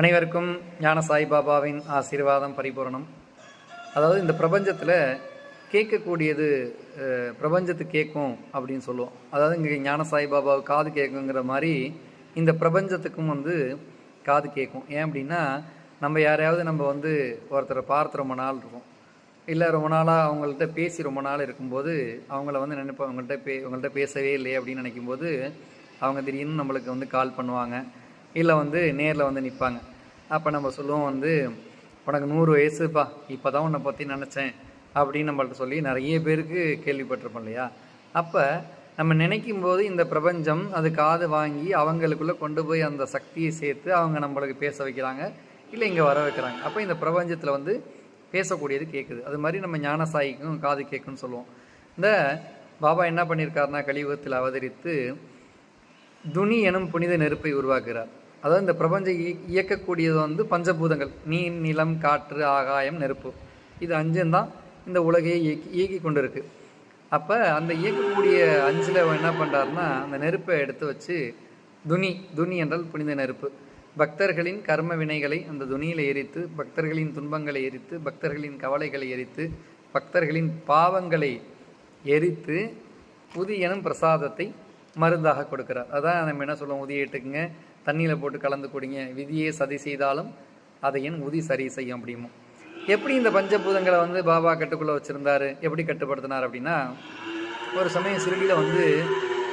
அனைவருக்கும் ஞான சாய்பாபாவின் ஆசீர்வாதம் பரிபூரணம். அதாவது இந்த பிரபஞ்சத்தில் கேட்கக்கூடியது பிரபஞ்சத்து கேட்கும் அப்படின்னு சொல்லுவோம். அதாவது இங்கே ஞான சாய்பாபா காது கேட்குங்கிற மாதிரி இந்த பிரபஞ்சத்துக்கும் வந்து காது கேட்கும். ஏன் அப்படின்னா நம்ம யாரையாவது நம்ம வந்து ஒருத்தரை பார்த்து ரொம்ப நாள் இருக்கும். இல்லை ரொம்ப நாளாக அவங்கள்ட்ட பேசி ரொம்ப நாள் இருக்கும்போது அவங்கள வந்து நினைப்போம் அவங்கள்ட்ட பே அவங்கள்ட்ட பேசவே இல்லையே அப்படின்னு நினைக்கும்போது அவங்க திடீர்னு நம்மளுக்கு வந்து கால் பண்ணுவாங்க. இல்லை வந்து நேரில் வந்து நிற்பாங்க. அப்போ நம்ம சொல்லுவோம் வந்து உனக்கு நூறு வயசுப்பா இப்போ தான் உன்னை பற்றி நினச்சேன் அப்படின்னு நம்மள்ட்ட சொல்லி நிறைய பேருக்கு கேள்விப்பட்டிருப்போம் இல்லையா? அப்போ நம்ம நினைக்கும் போது இந்த பிரபஞ்சம் அது காது வாங்கி அவங்களுக்குள்ளே கொண்டு போய் அந்த சக்தியை சேர்த்து அவங்க நம்மளுக்கு பேச வைக்கிறாங்க இல்லை இங்கே வர வைக்கிறாங்க. அப்போ இந்த பிரபஞ்சத்தில் வந்து பேசக்கூடியது கேட்குது. அது மாதிரி நம்ம ஞானசாயிக்கும் காது கேட்குன்னு சொல்லுவோம். இந்த பாபா என்ன பண்ணியிருக்காருன்னா கலியுகத்தில் அவதரித்து துனி எனும் புனித நெருப்பை உருவாக்குகிறார். அதாவது இந்த பிரபஞ்சம் இயக்கக்கூடியது வந்து பஞ்சபூதங்கள். நீர் நிலம் காற்று ஆகாயம் நெருப்பு. இது அஞ்சும் தான் இந்த உலகையை இயக்கி இயக்கி கொண்டு இருக்கு அப்போ அந்த இயக்கக்கூடிய அஞ்சில் என்ன பண்ணுறாருன்னா அந்த நெருப்பை எடுத்து வச்சு துனி துனி என்றால் புனித நெருப்பு. பக்தர்களின் கர்ம வினைகளை அந்த துணியில் எரித்து பக்தர்களின் துன்பங்களை எரித்து பக்தர்களின் கவலைகளை எரித்து பக்தர்களின் பாவங்களை எரித்து புதியனும் பிரசாதத்தை மருந்தாக கொடுக்கிறார். அதான் நம்ம என்ன சொல்லுவோம்? உதியை எடுத்துக்கங்க தண்ணியில் போட்டு கலந்து குடிங்க. விதியே சதி செய்தாலும் அதை என் உதி சரி செய்யும் அப்படிமோ. எப்படி இந்த பஞ்சபூதங்களை வந்து பாபா கட்டுக்குள்ளே வச்சுருந்தாரு? எப்படி கட்டுப்படுத்தினார் அப்படின்னா ஒரு சமயம் சிறுடியில் வந்து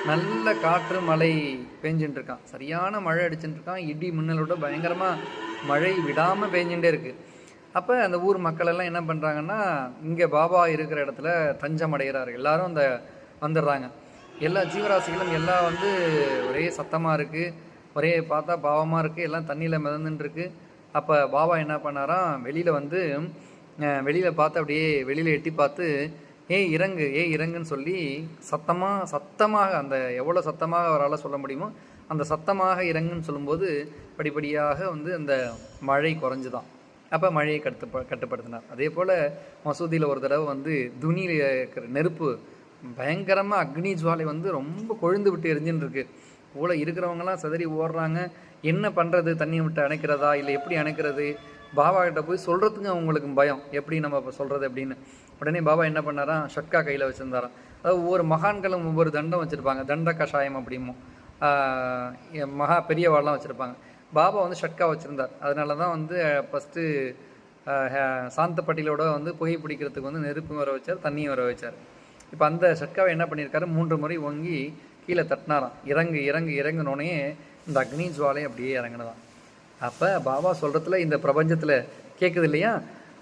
நல்ல காற்று மழை பெஞ்சுட்டு இருக்கான். சரியான மழை அடிச்சுட்டு இருக்கான். இடி மின்னலோட பயங்கரமாக மழை விடாமல் பெஞ்சுட்டே இருக்குது அப்போ அந்த ஊர் மக்கள் எல்லாம் என்ன பண்ணுறாங்கன்னா இங்கே பாபா இருக்கிற இடத்துல தஞ்சம் அடைகிறாரு எல்லாரும் அந்த வந்துடுறாங்க. எல்லா ஜீவராசிகளும் எல்லாம் வந்து ஒரே சத்தமாக இருக்குது ஒரே பார்த்தா பாவமாக இருக்குது எல்லாம் தண்ணியில் மிதந்துட்டுருக்கு அப்போ பாபா என்ன பண்ணாராம் வெளியில் வந்து வெளியில் பார்த்து அப்படியே வெளியில் எட்டி பார்த்து ஏய் இறங்கு ஏய் இறங்குன்னு சொல்லி சத்தமாக சத்தமாக அந்த எவ்வளோ சத்தமாக அவரால் சொல்ல முடியுமோ அந்த சத்தமாக இறங்குன்னு சொல்லும்போது படிப்படியாக வந்து அந்த மழை குறைஞ்சுதான். அப்போ மழையை கட்டுப்ப கட்டுப்படுத்தினார். அதே போல் மசூதியில் ஒரு தடவை வந்து துணியில் இருக்கிற நெருப்பு பயங்கரமாக அக்னி ஜுவாலை வந்து ரொம்ப கொழுந்து விட்டு எரிஞ்சுன்னு இருக்கு போல இருக்கிறவங்கலாம் சிதறி ஓடுறாங்க. என்ன பண்ணுறது தண்ணி விட்டு அணைக்கிறதா? இல்லை எப்படி அணைக்கிறது? பாபா கிட்ட போய் சொல்கிறதுக்கு அவங்களுக்கு பயம். எப்படி நம்ம இப்போ சொல்கிறது அப்படின்னு. உடனே பாபா என்ன பண்ணாராம்? ஷட்கா கையில் வச்சுருந்தாராம். அதாவது ஒவ்வொரு மகான்களும் ஒவ்வொரு தண்டம் வச்சுருப்பாங்க. தண்ட கஷாயம் அப்படிமோ மகா பெரியவாள்லாம் வச்சுருப்பாங்க. பாபா வந்து ஷட்கா வச்சுருந்தார். அதனால தான் வந்து ஃபஸ்ட்டு சாந்தப்பட்டியிலோட வந்து புகை பிடிக்கிறதுக்கு வந்து நெருப்பு வர வச்சார் தண்ணியும் வர வச்சார். இப்போ அந்த சட்காவை என்ன பண்ணியிருக்காரு மூன்று முறை ஓங்கி கீழே தட்டினாராம். இறங்கு இறங்கு இறங்கினோடனே இந்த அக்னி ஜுவாலை அப்படியே இறங்கினதான் அப்போ பாபா சொல்கிறதுல இந்த பிரபஞ்சத்தில் கேட்குது இல்லையா?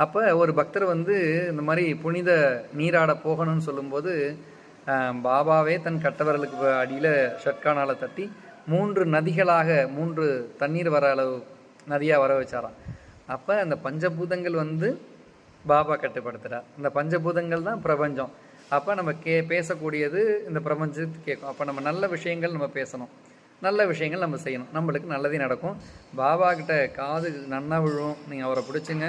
அப்போ ஒரு பக்தர் வந்து இந்த மாதிரி புனித நீராட போகணும்னு சொல்லும்போது பாபாவே தன் கட்டவரலுக்கு அடியில் ஷட்கானால் தட்டி மூன்று நதிகளாக மூன்று தண்ணீர் வர அளவு நதியாக வர வச்சாராம். அப்போ அந்த பஞ்சபூதங்கள் வந்து பாபா கட்டுப்படுத்துகிறார் இந்த பஞ்சபூதங்கள் தான் பிரபஞ்சம். அப்போ நம்ம கே பேசக்கூடியது இந்த பிரபஞ்சத்துக்கு கேட்கும் அப்போ நம்ம நல்ல விஷயங்கள் நம்ம பேசணும். நல்ல விஷயங்கள் நம்ம செய்யணும். நம்மளுக்கு நல்லதே நடக்கும். பாபா கிட்ட காது நன்னா விழுவும் நீங்கள் அவரை பிடிச்சிங்க.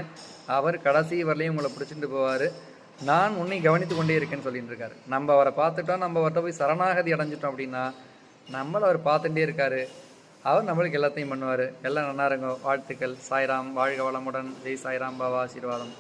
அவர் கடைசி வரலையும் உங்களை பிடிச்சிட்டு போவார். நான் உன்னை கவனித்து கொண்டே இருக்கேன்னு சொல்லிட்டு இருக்காரு. நம்ம அவரை பார்த்துட்டோம். நம்ம அவர்கிட்ட போய் சரணாகதி அடைஞ்சிட்டோம் அப்படின்னா நம்மளை அவர் பார்த்துட்டே இருக்காரு. அவர் நம்மளுக்கு எல்லாத்தையும் பண்ணுவார். எல்லாம் நல்லா இருங்க. வாழ்த்துக்கள். சாய்ராம். வாழ்க வளமுடன். ஜெய் சாய்ராம். பாபா. ஆசீர்வாதம்.